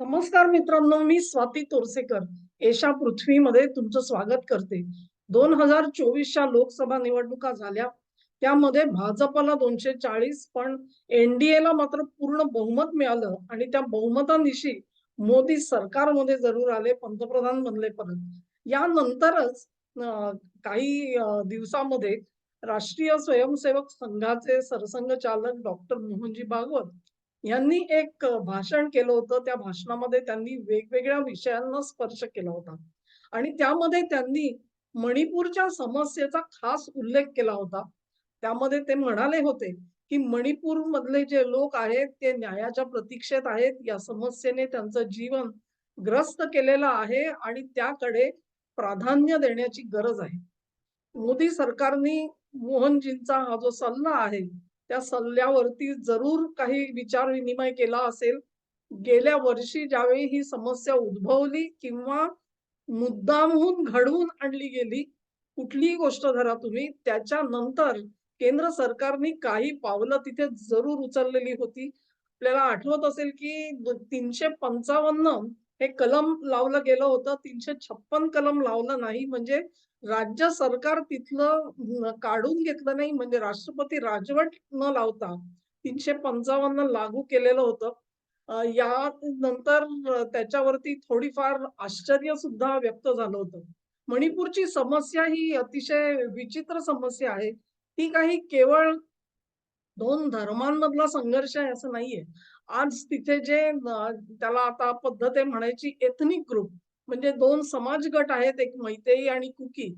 नमस्कार मित्रांनो मी स्वाती तोरसेकर. एशा पृथ्वीमध्ये तुमचं स्वागत करते. दोन हजार चोवीसच्या लोकसभा निवडणुका झाल्या. त्यामध्ये भाजपला दोनशे चाळीस पण एनडीए ला मात्र पूर्ण बहुमत मिळालं आणि त्या बहुमतानिशी मोदी सरकारमध्ये जरूर आले पंतप्रधान बनले परत. यानंतरच काही दिवसामध्ये राष्ट्रीय स्वयंसेवक संघाचे सरसंघचालक डॉक्टर मोहनजी भागवत यांनी एक भाषण केलं होतं. त्या भाषणामध्ये त्यांनी वेगवेगळ्या विषयांना स्पर्श केला होता. आणि त्यामध्ये त्यांनी मणिपूरच्या समस्येचा खास उल्लेख केला होता. त्यामध्ये ते म्हणाले होते की मणिपूर मधले जे लोक आहेत ते न्यायाच्या प्रतीक्षेत आहेत. या समस्येने त्यांचं जीवन ग्रस्त केलेलं आहे आणि त्याकडे प्राधान्य देण्याची गरज आहे. मोदी सरकारने मोहनजींचा हा जो सल्ला आहे त्या सल्ल्यावरती जरूर काही विचार विनिमय केला असेल. गेल्या वर्षी ज्यावेळी ही समस्या उद्भवली किंवा मुद्दामहून घडवून आणली गेली कुठलीही गोष्ट धरा तुम्ही त्याच्यानंतर केंद्र सरकारने काही पावलं तिथे जरूर उचललेली होती. आपल्याला आठवत असेल की तीनशे पंचावन्न हे कलम लावलं गेलं होतं. तीनशे छप्पन कलम लावलं नाही. म्हणजे राज्य सरकार तिथलं काढून घेतलं नाही. म्हणजे राष्ट्रपती राजवट न लावता तीनशे पंचावन्न लागू केलेलं होतं. या नंतर त्याच्यावरती थोडीफार आश्चर्य सुद्धा व्यक्त झालं होतं. मणिपूरची समस्या ही अतिशय विचित्र समस्या आहे. ती काही केवळ दोन धर्मांमधला संघर्ष आहे असं नाहीये. आज तिथे जे त्याला आता पद्धत आहे म्हणायची एथनिक ग्रुप म्हणजे दोन समाज गट आहेत एक मैतेई आणि कुकी.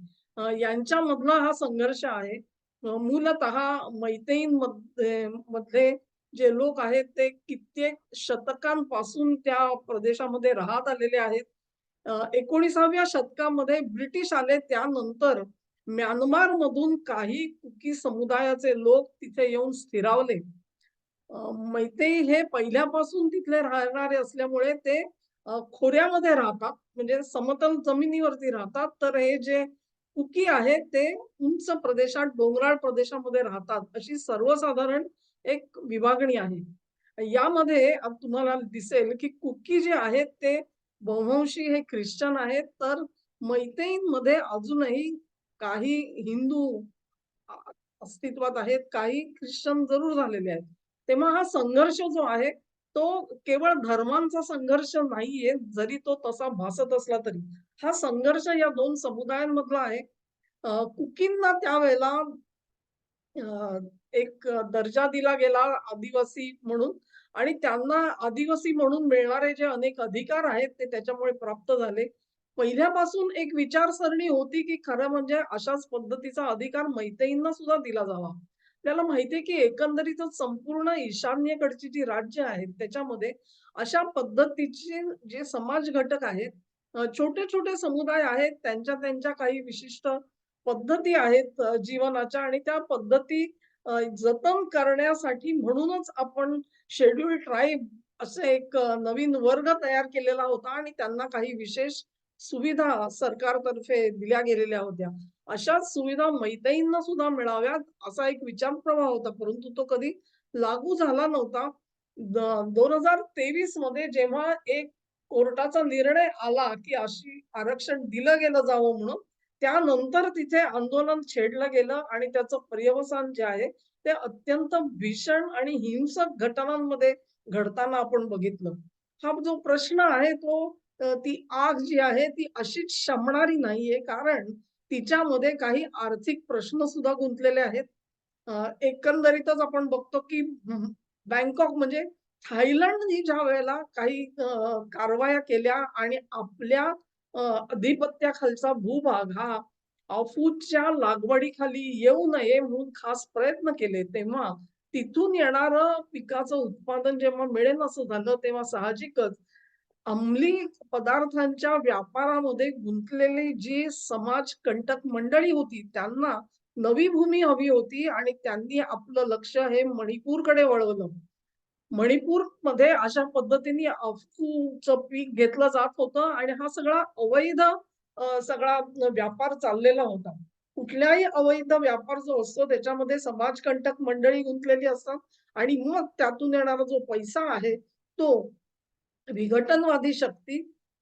यांच्यामधला हा संघर्ष आहे. मूलत मूलतः मैतेईंमध्ये मधले जे लोक आहेत ते कित्येक शतकांपासून त्या प्रदेशामध्ये राहत आलेले आहेत. एकोणीसाव्या शतकामध्ये ब्रिटिश आले त्यानंतर म्यानमार मधून काही कुकी समुदायाचे लोक तिथे येऊन स्थिरावले. मैतेई हे पहिल्यापासून तिथले राहणारे असल्यामुळे ते खोऱ्यामध्ये राहतात. म्हणजे समतल जमिनीवरती राहतात. तर हे जे कुकी आहेत ते उंच प्रदेशात डोंगराळ प्रदेशामध्ये राहतात. अशी सर्वसाधारण एक विभागणी आहे. यामध्ये तुम्हाला दिसेल की कुकी जे आहेत ते बव्हंशी हे ख्रिश्चन आहेत. तर मैतेईंमध्ये अजूनही काही हिंदू अस्तित्वात आहेत. काही ख्रिश्चन जरूर झालेले आहेत. तेव्हा हा संघर्ष जो आहे तो केवळ धर्मांचा संघर्ष नाहीये जरी तो तसा भासत असला तरी. हा संघर्ष या दोन समुदायांमधला आहे. कुकींना त्यावेळेला एक दर्जा दिला गेला आदिवासी म्हणून आणि त्यांना आदिवासी म्हणून मिळणारे जे अनेक अधिकार आहेत ते त्याच्यामुळे प्राप्त झाले. पहिल्यापासून एक विचारसरणी होती की खरं म्हणजे अशाच पद्धतीचा अधिकार मैतेईंना सुद्धा दिला जावा. आपल्याला माहितीये की एकंदरीतच संपूर्ण ईशान्येकडची जी राज्य आहेत त्याच्यामध्ये अशा पद्धतीचे जे समाज घटक आहेत छोटे छोटे समुदाय आहेत त्यांच्या त्यांच्या काही विशिष्ट पद्धती आहेत जीवनाच्या आणि त्या पद्धती जतन करण्यासाठी म्हणूनच आपण शेड्यूल ट्राईब असे एक नवीन वर्ग तयार केलेला होता आणि त्यांना काही विशेष सुविधा सरकारतर्फे दिल्या गेलेल्या होत्या. अशाच सुविधा मैत्रिणींना सुद्धा मिळाव्यात असा एक विचार प्रवाह होता. परंतु तो कधी लागू झाला नव्हता. दोन हजार तेवीसमध्ये जेव्हा एक कोर्टाचा निर्णय आला की अशी आरक्षण दिलं गेलं जावं म्हणून त्यानंतर तिथे आंदोलन छेडलं गेलं आणि त्याचं पर्यवसान जे आहे ते अत्यंत भीषण आणि हिंसक घटनांमध्ये घडताना आपण बघितलं. हा जो प्रश्न आहे तो ती आग जी आहे ती अशीच शमणारी नाहीये. कारण तिच्यामध्ये काही आर्थिक प्रश्न सुद्धा गुंतलेले आहेत. एकंदरीतच आपण बघतो की बँकॉक म्हणजे थायलंडनी ज्या वेळेला काही कारवाया केल्या आणि आपल्या अधिपत्याखालचा भूभाग हा अफूजच्या लागवडीखाली येऊ नये म्हणून खास प्रयत्न केले तेव्हा तिथून येणारं पिकाचं उत्पादन जेव्हा मिळेल असं झालं तेव्हा साहजिकच अंमली पदार्थांच्या व्यापारामध्ये गुंतलेली जी समाज कंटक मंडळी होती त्यांना नवी भूमी हवी होती आणि त्यांनी आपलं लक्ष हे मणिपूरकडे वळवलं मणिपूरमध्ये अशा पद्धतीने अफूचं पीक घेतलं जात होतं आणि हा सगळा अवैध सगळा व्यापार चाललेला होता. कुठल्याही अवैध व्यापार जो असतो त्याच्यामध्ये समाजकंटक मंडळी गुंतलेली असतात आणि मग त्यातून येणारा जो पैसा आहे तो विघटनवादी शक्ती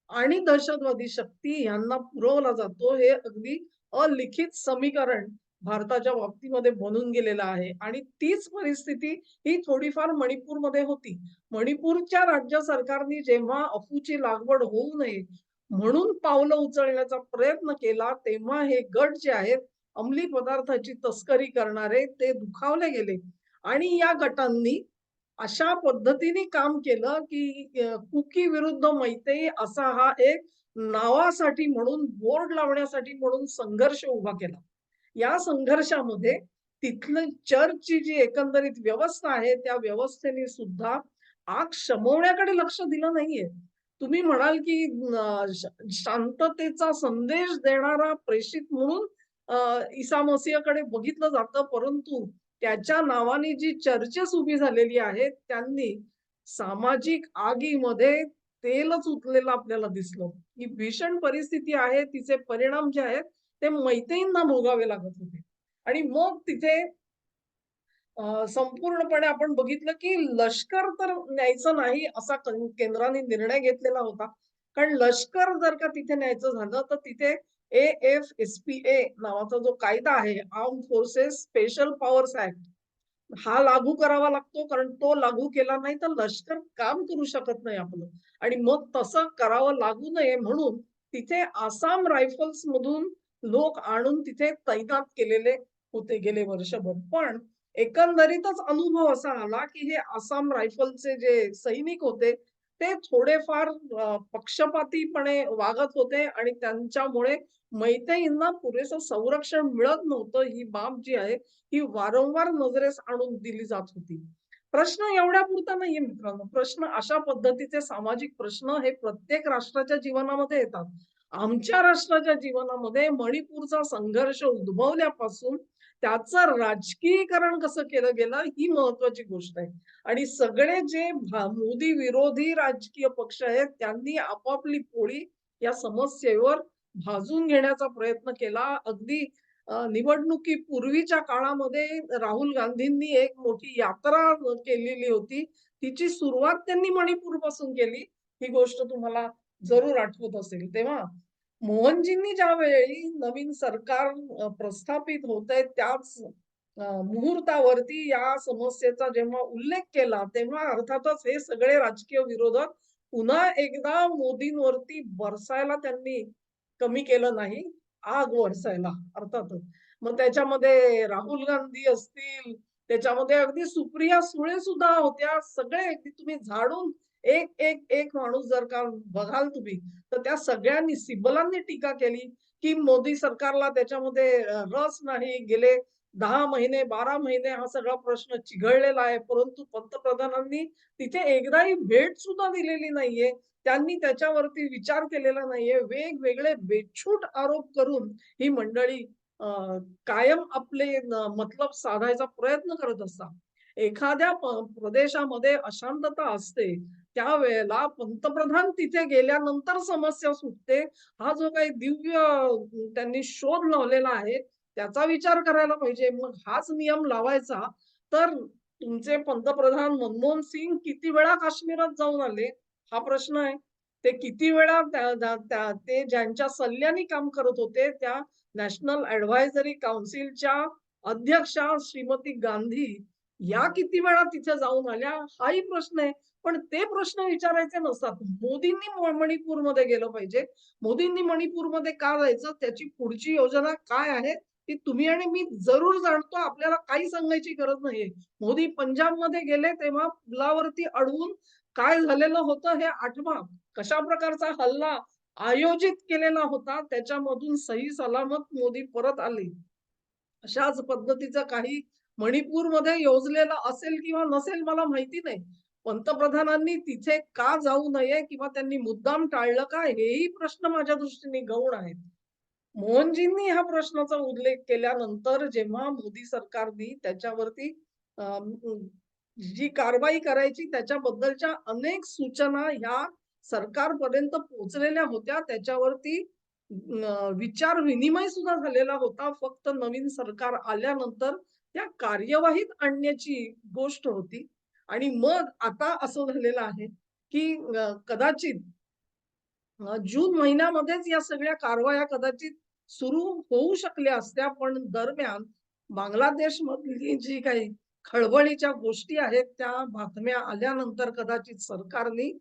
आणि दहशतवादी शक्ती यांना पुरवला जातो हे अगदी अलिखित समीकरण भारताच्या बाबतीमध्ये बनून गेलेलं आहे. आणि तीच परिस्थिती ही थोडीफार मणिपूरमध्ये होती. मणिपूरच्या राज्य सरकारने जेव्हा अफूची लागवड होऊ नये म्हणून पावलं उचलण्याचा प्रयत्न केला तेव्हा हे गट जे आहेत अंमली पदार्थाची तस्करी करणारे ते दुखावले गेले. आणि या गटांनी अशा पद्धतीने काम केलं की कुकी विरुद्ध मैत्री असा हा एक नावासाठी म्हणून बोर्ड लावण्यासाठी म्हणून संघर्ष उभा केला. या संघर्षामध्ये तिथलं चर्चची जी एकंदरीत व्यवस्था आहे त्या व्यवस्थेने सुद्धा आग शमवण्याकडे लक्ष दिलं नाहीये. तुम्ही म्हणाल की शांततेचा संदेश देणारा प्रेषित म्हणून अ, ईसा मसीहकडे बघितलं जातं परंतु त्याच्या नावाने जी चर्चेस उभी झालेली आहेत त्यांनी सामाजिक आगीमध्ये तेलच उतलेलं आपल्याला दिसलं. ही भीषण परिस्थिती आहे तिचे परिणाम जे आहेत ते मैत्रींना भोगावे लागत होते. आणि मग तिथे संपूर्णपणे आपण बघितलं की लष्कर तर न्यायचं नाही असा केंद्राने निर्णय घेतलेला होता. कारण लष्कर जर का तिथे न्यायचं झालं तर तिथे A F S P A नावाचा जो कायदा आहे arm forces special powers act हा लागू करावा लागतो कारण तो लागू केला नाही तर लष्कर काम करू शकत नाही आपलं. आणि मग तसं करावं लागू नये म्हणून तिथे आसाम रायफल्स मधून लोक आणून तिथे तैनात केलेले होते गेले वर्षभर. पण एकंदरीतच अनुभव असा आला की हे आसाम रायफलचे जे सैनिक होते ते थोडेफार पक्षपातीपणे वागत होते आणि त्यांच्यामुळे मैतेईंना पुरेसं संरक्षण मिळत नव्हतं. ही बाब जी आहे ही वारंवार नजरेस आणून दिली जात होती. प्रश्न एवढ्या पुरता नाहीये मित्रांनो. प्रश्न अशा पद्धतीचे सामाजिक प्रश्न हे प्रत्येक राष्ट्राच्या जीवनामध्ये येतात. आमच्या राष्ट्राच्या जीवनामध्ये मणिपूरचा संघर्ष उद्भवल्यापासून त्याचं राजकीयकरण कसं केलं गेलं ही महत्वाची गोष्ट आहे. आणि सगळे जे मोदी विरोधी राजकीय पक्ष आहेत त्यांनी आपापली पोळी या समस्येवर भाजून घेण्याचा प्रयत्न केला. अगदी निवडणुकीपूर्वीच्या काळामध्ये राहुल गांधींनी एक मोठी यात्रा केलेली होती. तिची सुरुवात त्यांनी मणिपूरपासून केली. ही गोष्ट तुम्हाला जरूर आठवत असेल. तेव्हा मोहनजींनी ज्या वेळी नवीन सरकार प्रस्थापित होत आहे त्याच मुहूर्तावरती या समस्येचा जेव्हा उल्लेख केला तेव्हा अर्थातच हे सगळे राजकीय विरोधक पुन्हा एकदा मोदींवरती बरसायला त्यांनी कमी केलं नाही आग बरसायला अर्थातच. मग त्याच्यामध्ये राहुल गांधी असतील त्याच्यामध्ये अगदी सुप्रिया सुळे सुद्धा होत्या सगळे अगदी तुम्ही झाडून एक एक एक माणूस जर का बघाल तुम्ही तर त्या सगळ्यांनी सिब्बलांनी टीका केली की मोदी सरकारला त्याच्यामध्ये रस नाही गेले दहा महिने बारा महिने हा सगळा प्रश्न चिघळलेला आहे परंतु पंतप्रधानांनी तिथे एकदाही भेट सुद्धा दिलेली नाहीये. त्यांनी त्याच्यावरती विचार केलेला नाहीये. वेगवेगळे बेछूट आरोप करून ही मंडळी कायम आपले मतलब साधायचा प्रयत्न करत असतात. एखाद्या प्रदेशामध्ये अशांतता असते त्यावेळेला पंतप्रधान तिथे गेल्यानंतर समस्या सुटते. हा जो काही दिव्य त्यांनी शोध लावलेला आहे त्याचा विचार करायला पाहिजे. मग हाच नियम लावायचा. तर तुमचे पंतप्रधान मनमोहन सिंग किती वेळा काश्मीरात जाऊन आले? हा प्रश्न आहे. ते किती वेळा ते ज्यांच्या सल्ल्याने काम करत होते त्या नॅशनल ऍडव्हायझरी काउन्सिलच्या अध्यक्षा श्रीमती गांधी या किती वेळा तिथे जाऊन आल्या? हाही प्रश्न आहे. पण ते प्रश्न विचारायचे नसतात. मोदींनी मणिपूरमध्ये गेलं पाहिजे. मोदींनी मणिपूरमध्ये का जायचं? त्याची पुढची योजना काय आहे? ती तुम्ही आणि मी जरूर जाणतो. आपल्याला काही सांगायची गरज नाहीये. मोदी पंजाबमध्ये गेले तेव्हा पुलावरती अडवून काय झालेलं होतं हे आठवा. कशा प्रकारचा हल्ला आयोजित केलेला होता त्याच्यामधून सही सलामत मोदी परत आले. अशाच पद्धतीचं काही मणिपूरमध्ये योजलेलं असेल किंवा नसेल मला माहिती नाही. पंतप्रधानांनी तिथे का जाऊ नये किंवा त्यांनी मुद्दाम टाळलं का हेही प्रश्न माझ्या दृष्टीने गौण आहेत. मोहनजींनी ह्या प्रश्नाचा उल्लेख केल्यानंतर जेव्हा मोदी सरकारने त्याच्यावरती जी कारवाई करायची त्याच्याबद्दलच्या अनेक सूचना ह्या सरकारपर्यंत पोहोचलेल्या होत्या. त्याच्यावरती विचार विनिमय सुद्धा झालेला होता. फक्त नवीन सरकार आल्यानंतर त्या कार्यवाहीत आणण्याची गोष्ट होती. आणि मग आता असं झालेलं आहे की कदाचित जून महिन्यामध्येच या सगळ्या कारवाया कदाचित सुरू होऊ शकल्या असत्या पण दरम्यान बांगलादेश मधली जी काही खळबळीच्या गोष्टी आहेत त्या बातम्या आल्यानंतर कदाचित सरकारने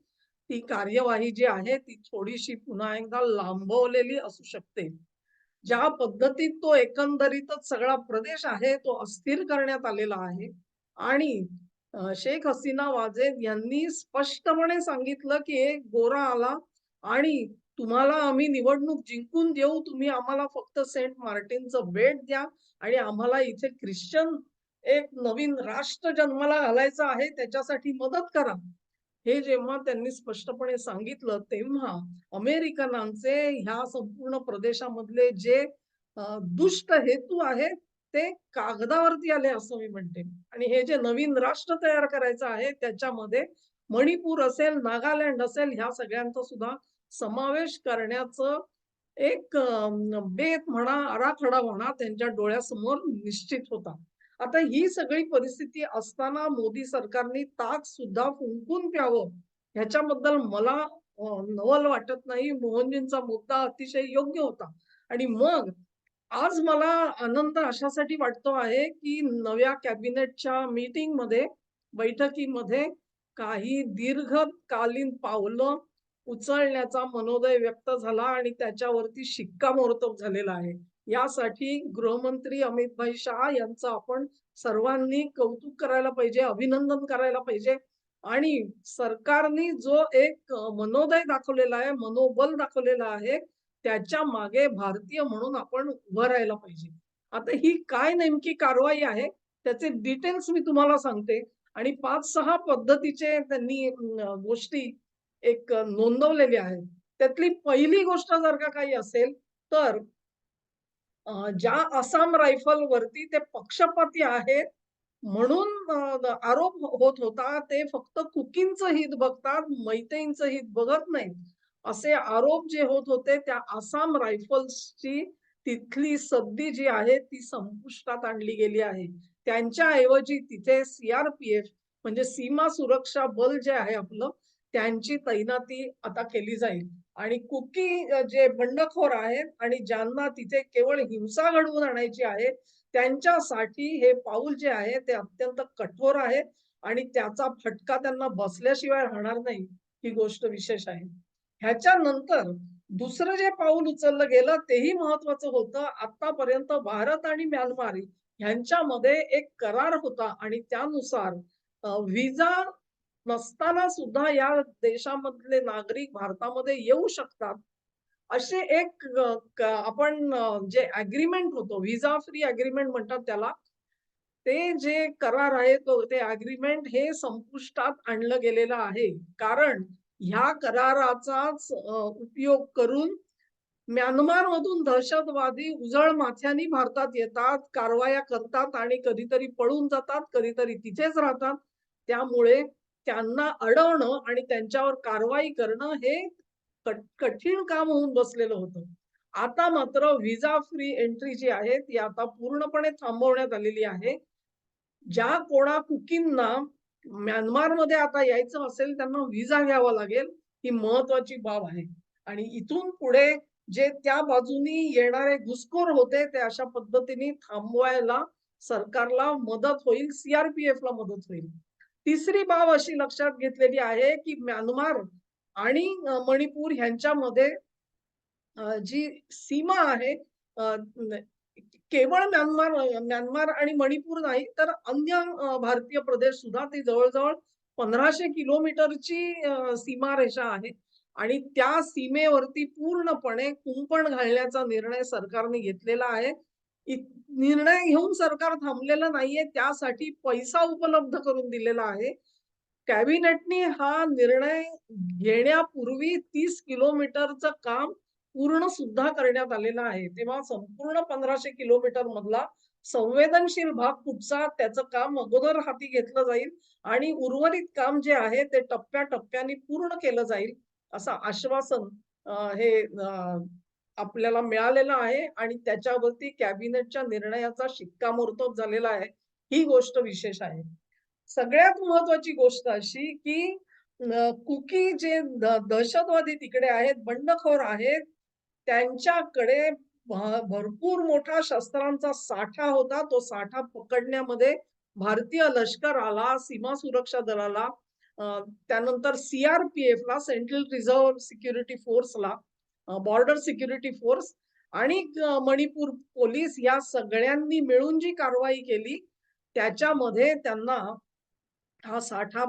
ती कार्यवाही जी आहे ती थोडीशी पुन्हा एकदा लांबवलेली असू शकते. ज्या पद्धतीत तो एकंदरीतच सगळा प्रदेश आहे तो अस्थिर करण्यात आलेला आहे आणि शेख हसीना वाजेद यांनी स्पष्टपणे सांगितलं, की एक गोरा आला आणि तुम्हाला आम्ही निवडणूक जिंकून देऊ. तुम्ही आम्हाला फक्त सेंट मार्टिनचं बेट द्या आणि आम्हाला इथे ख्रिश्चन एक नवीन राष्ट्र जन्माला घालायचं आहे त्याच्यासाठी मदत करा. हे जेव्हा त्यांनी स्पष्टपणे सांगितलं, तेव्हा अमेरिकनांचे ह्या संपूर्ण प्रदेशामधले जे दुष्ट हेतू आहेत, ते कागदावरती आले असं मी म्हणते. आणि हे जे नवीन राष्ट्र तयार करायचं आहे, त्याच्यामध्ये मणिपूर असेल, नागालँड असेल, ह्या सगळ्यांचा सुद्धा समावेश करण्याचं एक बेत म्हणा, आराखडा म्हणा, त्यांच्या डोळ्यासमोर निश्चित होता. आता ही सगळी परिस्थिती असताना मोदी सरकारने ताक सुद्धा फुंकून प्यावं, ह्याच्याबद्दल मला नवल वाटत नाही. मोहनजींचा मुद्दा अतिशय योग्य होता. आणि मग आज मला आनंद अशासाठी वाटतो आहे, की नव्या कॅबिनेटच्या मीटिंगमध्ये, बैठकीमध्ये काही दीर्घकालीन पावलं उचलण्याचा मनोदय व्यक्त झाला आणि त्याच्यावरती शिक्कामोर्तब झालेला आहे. यासाठी गृहमंत्री अमितभाई शहा यांचं आपण सर्वांनी कौतुक करायला पाहिजे, अभिनंदन करायला पाहिजे आणि सरकारने जो एक मनोदय दाखवलेला आहे, मनोबल दाखवलेला आहे, त्याच्यामागे भारतीय म्हणून आपण उभं राहायला पाहिजे. आता ही काय नेमकी कारवाई आहे, त्याचे डिटेल्स मी तुम्हाला सांगते आणि 5-6 पद्धतीचे त्यांनी गोष्टी एक नोंदवलेल्या आहेत. त्यातली पहिली गोष्ट जर का काही असेल, तर ज्या आसाम रायफल वरती ते पक्षपाती आहेत म्हणून आरोप होत होता, ते फक्त कुकींचं हित बघतात, मैतेंचं हित बघत नाहीत. असे आरोप जे होत होते, त्या आसाम रायफल्सची तिथली सद्दी जी आहे, ती संपुष्टात आणली गेली आहे. त्यांच्या ऐवजी तिथे सीआरपीएफ म्हणजे सीमा सुरक्षा बल जे आहे आपलं, त्यांची तैनाती आता केली जाईल आणि कुकी जे बंडखोर आहेत आणि ज्यांना तिथे केवळ हिंसा घडवून आणायची आहे, त्यांच्यासाठी हे पाऊल जे आहे ते अत्यंत कठोर आहे आणि त्याचा फटका त्यांना बसल्याशिवाय राहणार नाही, ही गोष्ट विशेष आहे. ह्याच्यानंतर दुसरं जे पाऊल उचललं गेलं तेही महत्वाचं होतं. आतापर्यंत भारत आणि म्यानमार ह्यांच्यामध्ये एक करार होता आणि त्यानुसार व्हिजा व्हिसा नसताना सुद्धा या देशामधले नागरिक भारतामध्ये येऊ शकतात. असे एक आपण जे अग्रीमेंट होतो व्हिजा फ्री अग्रीमेंट म्हणतात त्याला. ते जे करार आहे तो ते अग्रीमेंट हे संपुष्टात आणलं गेलेलं आहे. कारण ह्या कराराचाच उपयोग करून म्यानमारमधून दहशतवादी उजळ माथ्यानी भारतात येतात, कारवाया करतात आणि कधीतरी पळून जातात, कधीतरी तिथेच राहतात. त्यामुळे त्यांना अडवणं आणि त्यांच्यावर कारवाई करणं हे कठीण काम होऊन बसलेलं होतं. आता मात्र व्हिसा फ्री एंट्री जी आहे ती आता पूर्णपणे थांबवण्यात आलेली आहे. ज्या कोणा कुकींना म्यानमारमध्ये आता यायचं असेल त्यांना व्हिसा घ्यावा लागेल, ही महत्वाची बाब आहे. आणि इथून पुढे जे त्या बाजूनी येणारे घुसखोर होते, ते अशा पद्धतीने थांबवायला सरकारला मदत होईल, सी-आर-पी-एफला मदत होईल. तिसरी बाब अशी लक्षात घेतलेली आहे, की म्यानमार आणि मणिपूर ह्यांच्यामध्ये जी सीमा आहे केवळ म्यानमार म्यानमार आणि मणिपूर नाही, तर अन्य भारतीय प्रदेश सुद्धा ती जवळ-जवळ 1500 किलोमीटरची सीमा सीमारेषा आहे आणि त्या सीमेवरती पूर्णपणे कुंपण घालण्याचा निर्णय सरकारने घेतलेला आहे. निर्णय घेऊन सरकार थांबलेलं नाहीये, त्यासाठी पैसा उपलब्ध करून दिलेला आहे. कॅबिनेटने हा निर्णय घेण्यापूर्वी तीस किलोमीटरचं काम पूर्ण सुद्धा करण्यात आलेलं आहे. तेव्हा संपूर्ण पंधराशे किलोमीटर मधला संवेदनशील भाग कुठचा त्याचं काम अगोदर हाती घेतलं जाईल आणि उर्वरित काम जे आहे ते टप्प्या-टप्प्याने पूर्ण केलं जाईल, असं आश्वासन हे आपल्याला मिळालेलं आहे आणि त्याच्यावरती कॅबिनेटच्या निर्णयाचा शिक्कामोर्तब झालेला आहे. ही गोष्ट विशेष आहे. सगळ्यात महत्वाची गोष्ट अशी, की कुकी जे दहशतवादी तिकडे आहेत, बंडखोर आहेत, त्यांच्याकडे भरपूर मोठा शस्त्रांचा साठा होता. तो साठा पकडण्यामध्ये भारतीय लष्कराला सीमा सुरक्षा दलाला, त्यानंतर सीआरपीएफला सेंट्रल रिझर्व्ह सिक्युरिटी फोर्सला, बॉर्डर सिक्युरिटी फोर्स आणि मणिपूर पोलीस या सगळ्यांनी मिळून जी कारवाई केली, त्याच्यामध्ये त्यांना हा साठा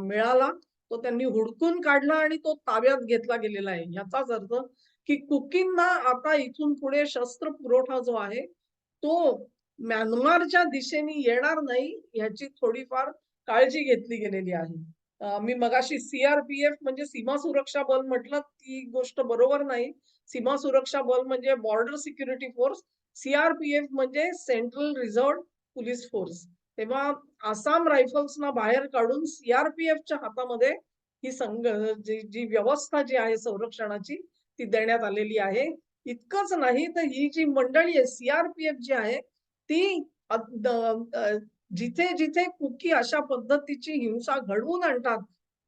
मिळाला. तो त्यांनी हुडकून काढला आणि तो ताब्यात घेतला गेलेला आहे. याचाच अर्थ की कुकींना आता इथून पुढे शस्त्र पुरवठा जो आहे, तो म्यानमारच्या दिशेने येणार नाही, ह्याची थोडीफार काळजी घेतली गेलेली आहे. मी मगाशी सीआरपीएफ म्हणजे सीमा सुरक्षा बल म्हटलं, ती गोष्ट बरोबर नाही. सीमा सुरक्षा बल म्हणजे बॉर्डर सिक्युरिटी फोर्स, सीआरपीएफ म्हणजे सेंट्रल रिझर्व पोलीस फोर्स. तेव्हा आसाम रायफल्सना बाहेर काढून सीआरपीएफच्या हातामध्ये ही संघ जी जी व्यवस्था जी आहे संरक्षणाची, ती देण्यात आलेली आहे. इतकंच नाही तर ही जी मंडळी आहे सीआरपीएफ जी आहे, ती जिथे-जिथे कुकी अशा पद्धतीची हिंसा घडवून आणतात,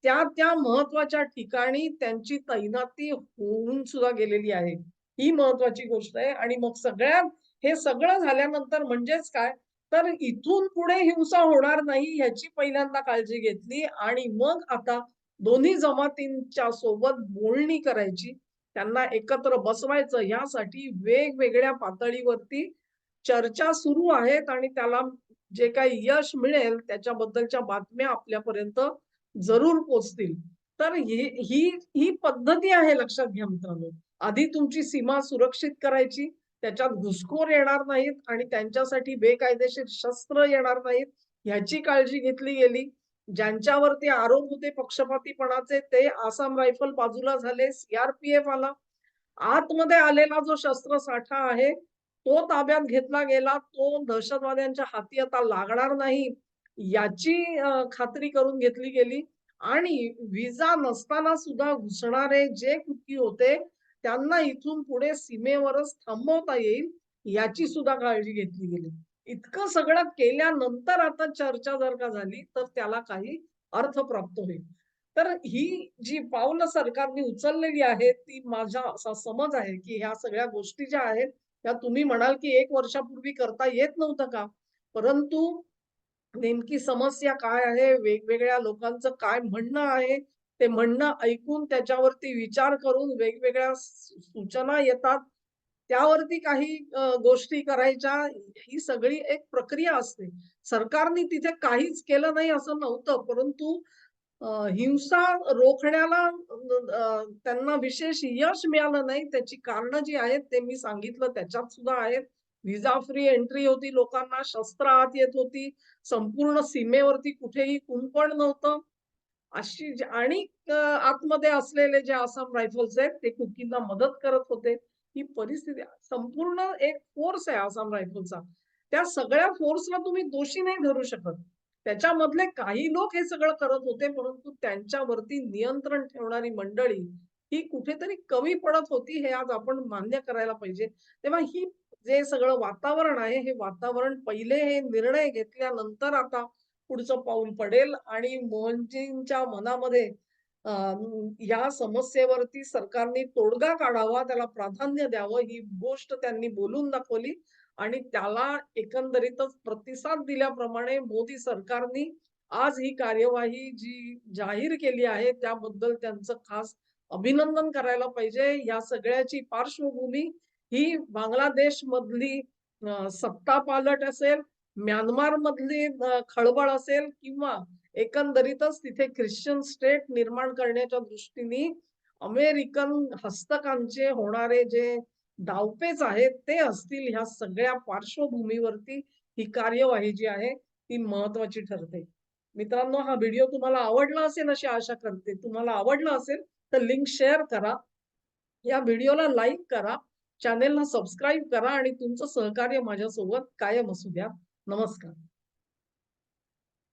त्या-त्या महत्त्वाच्या ठिकाणी त्यांची तैनाती होऊन सुद्धा गेलेली आहे. ही महत्त्वाची गोष्ट आहे आणि मग सगळ्यात हे सगळं झाल्यानंतर म्हणजेच काय, तर इथून पुढे हिंसा होणार नाही ह्याची पहिल्यांदा काळजी घेतली आणि मग आता दोन्ही जमातींच्या सोबत बोलणी करायची, त्यांना एकत्र बसवायचं यासाठी वेगवेगळ्या पातळीवरती चर्चा सुरू आहेत आणि त्याला जे काही यश मिळेल त्याच्याबद्दलच्या बातम्या आपल्यापर्यंत जरूर पोहोचतील. तर ही ही ही पद्धती आहे लक्षात घ्या मित्रांनो. आधी तुमची सीमा सुरक्षित करायची, त्याच्यात घुसखोर येणार नाहीत आणि त्यांच्यासाठी बेकायदेशीर शस्त्र येणार नाहीत, ह्याची काळजी घेतली गेली. ज्यांच्यावरती आरोप होते पक्षपातीपणाचे ते आसाम रायफल बाजूला झाले, सी-आर-पी-एफ आला. आतमध्ये आलेला जो शस्त्रसाठा आहे, तो ताब्यात घेतला गेला. तो दहशतवाद्यांच्या हाती आता लागणार नाही, याची खात्री करून घेतली गेली आणि विजा नसताना सुद्धा घुसणारे जे कुकी होते, त्यांना इथून पुढे सीमेवरच थांबवता येईल, याची सुद्धा काळजी घेतली गेली. इतकं सगळं केल्यानंतर आता चर्चा जर का झाली, तर त्याला काही अर्थ प्राप्त होईल. तर ही जी पावलं सरकारने उचललेली आहेत, ती माझा असा समज आहे, की ह्या सगळ्या गोष्टी ज्या आहेत, त्या तुम्ही म्हणाल, की एक वर्षापूर्वी करता येत नव्हतं का? परंतु नेमकी समस्या काय आहे, वेगवेगळ्या लोकांचं काय म्हणणं आहे, ते म्हणणं ऐकून त्याच्यावरती विचार करून वेगवेगळ्या सूचना येतात. त्यावरती काही गोष्टी करायच्या, ही सगळी एक प्रक्रिया असते. सरकारने तिथे काहीच केलं नाही असं नव्हतं, परंतु हिंसा रोखण्याला त्यांना विशेष यश मिळालं नाही. त्याची कारणं जी आहेत, ते मी सांगितलं त्याच्यात सुद्धा आहेत. व्हिजा फ्री एंट्री होती लोकांना, शस्त्र आत येत होती, संपूर्ण सीमेवरती कुठेही कुंपण नव्हतं. अशी आणि आतमध्ये असलेले जे आसाम रायफल्स आहेत, ते कुकींना मदत करत होते. ही परिस्थिती संपूर्ण एक फोर्स आहे आसाम रायफलचा. त्या सगळ्या फोर्सला तुम्ही दोषी नाही धरू शकत. त्याच्यामधले काही लोक हे सगळं करत होते, परंतु त्यांच्यावरती नियंत्रण ठेवणारी मंडळी ही कुठेतरी कमी पडत होती, हे आज आपण मान्य करायला पाहिजे. तेव्हा ही जे सगळं वातावरण आहे, हे वातावरण पहिले हे निर्णय घेतल्यानंतर आता पुढचं पाऊल पडेल आणि मोहनजींच्या मनामध्ये या समस्येवरती सरकारने तोडगा काढावा, त्याला प्राधान्य द्यावं, ही गोष्ट त्यांनी बोलून दाखवली आणि त्याला एकंदरीतच प्रतिसाद दिल्याप्रमाणे मोदी सरकारने आज ही कार्यवाही जी जाहीर केली आहे, त्याबद्दल त्यांचं खास अभिनंदन करायला पाहिजे. या सगळ्याची पार्श्वभूमी ही बांगलादेशमधली सत्ता सत्तापालट असेल, म्यानमार मधली खळबळ असेल किंवा एकंदरीतच तिथे ख्रिश्चन स्टेट निर्माण करण्याच्या दृष्टीने अमेरिकन हस्तकांचे होणारे जे डावपेच आहेत, ते असतील. ह्या सगळ्या पार्श्वभूमीवरती ही कार्यवाही जी आहे, ती महत्वाची ठरते. मित्रांनो, हा व्हिडिओ तुम्हाला आवडला असेल अशी आशा करते. तुम्हाला आवडला असेल तर लिंक शेअर करा. या व्हिडिओला लाईक करा, चॅनेलला सबस्क्राईब करा आणि तुमचं सहकार्य माझ्यासोबत कायम असू द्या. नमस्कार.